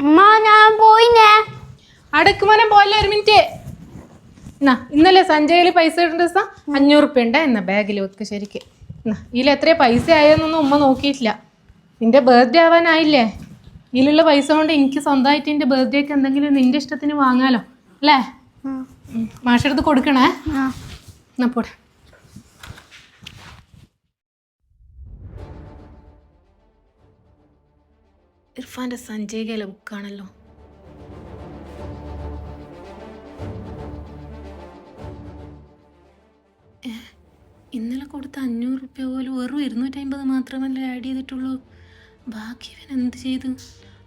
ഉമ്മ ഞാൻ പോയിനെ. അടക്കുമനം പോലെ ഒരു മിനിറ്റ്? എന്നാ ഇന്നലെ സഞ്ജയിൽ പൈസ ഇടേണ്ട ദിവസം? അഞ്ഞൂറ് ഉറുപ്പ്യ ഉണ്ട് എന്നാ ബാഗിൽ വെക്ക് ശരിക്ക്. എന്നാ ഇതിൽ എത്ര പൈസ ആയെന്നൊന്നും ഉമ്മ നോക്കിയിട്ടില്ല. നിന്റെ ബർത്ത്ഡേ ആവാനായില്ലേ? ഇതിലുള്ള പൈസ കൊണ്ട് എനിക്ക് സ്വന്തമായിട്ട് എന്റെ ബർത്ത്ഡേക്ക് എന്തെങ്കിലും നിന്റെ ഇഷ്ടത്തിന് വാങ്ങാലോ അല്ലേ? മാഷെടുത്ത് കൊടുക്കണേ? എന്നാ പോടെ ഇർഫാന്റെ സഞ്ജയികയിലെ ബുക്കാണല്ലോ. ഇന്നലെ കൊടുത്ത അഞ്ഞൂറ് റുപ്യ പോലും വെറും ഇരുന്നൂറ്റമ്പത് മാത്രമല്ലേ ആഡ് ചെയ്തിട്ടുള്ളൂ. ബാക്കി ഇവൻ എന്ത് ചെയ്തു?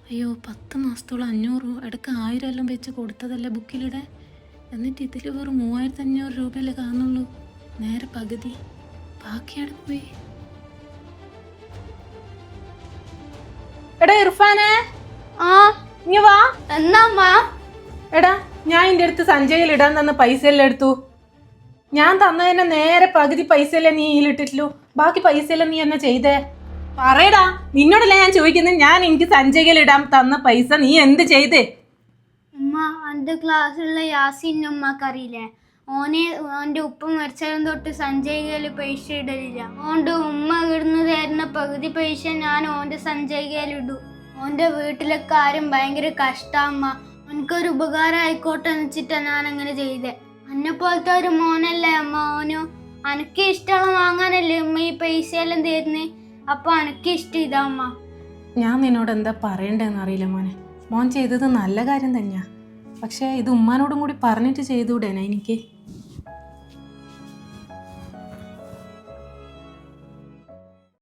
അയ്യോ പത്ത് മാസത്തോളം അഞ്ഞൂറ് ഇടയ്ക്ക് ആയിരം എല്ലാം വെച്ച് കൊടുത്തതല്ലേ ബുക്കിലിടെ? എന്നിട്ട് ഇതിൽ വെറും മൂവായിരത്തി അഞ്ഞൂറ് രൂപയല്ലേ കാണുള്ളൂ നേരെ പകുതി. ബാക്കി അവിടെ പോയി. എടാ ഇർഫാനെ. ആ. ഇങ്ങ വാ. എന്നാ അമ്മ? എടാ ഞാൻ എന്റെ അടുത്ത് സഞ്ജയിൽ ഇടാൻ തന്ന പൈസ എല്ലാം എടുത്തു. ഞാൻ തന്നതിനെ നേരെ പകുതി പൈസ എല്ലാം നീ ഇട്ടിട്ടു ബാക്കി പൈസ എല്ലാം നീ എന്നാ ചെയ്തേ? പറയടാ നിന്നോടല്ല ഞാൻ ചോദിക്കുന്നത്? ഞാൻ എനിക്ക് സഞ്ജയിൽ ഇടാൻ തന്ന പൈസ നീ എന്ത് ചെയ്തേ? ഉമ്മ എന്റെ ക്ലാസ്സിലുള്ള യാസിൻ ഉമ്മക്ക് അറിയില്ലേ? ഓനെ ഓന്റെ ഉപ്പ മരിച്ചതും തൊട്ട് സഞ്ജയികയിൽ പൈസ ഇടലില്ല. ഓന്റെ ഉമ്മ ഇടുന്നു തരുന്ന പകുതി പൈസ ഞാൻ ഓന്റെ സഞ്ജയ് കയ്യിൽ ഇടും. ഓന്റെ വീട്ടിലെ കാര്യം ഭയങ്കര കഷ്ടമ്മ. എനിക്കൊരു ഉപകാരം ആയിക്കോട്ടെ എന്ന് വെച്ചിട്ടാണ് ഞാൻ അങ്ങനെ ചെയ്തേ. എന്നെ പോലത്തെ ഒരു മോനല്ലേ അമ്മ. ഓനു അനക്ക് ഇഷ്ടമുള്ള വാങ്ങാനല്ലേ ഉമ്മ ഈ പൈസ എല്ലാം തരുന്നേ? അപ്പൊ അനക്ക് ഇഷ്ടം ഇതാ അമ്മ. ഞാൻ നിന്നോട് എന്താ പറയണ്ടെന്ന് അറിയില്ല മോനെ. മോൻ ചെയ്തത് നല്ല കാര്യം തന്നെയാ. പക്ഷേ ഇത് ഉമ്മാനോടും കൂടി പറഞ്ഞിട്ട് ചെയ്തുകൂടേനാ എനിക്ക്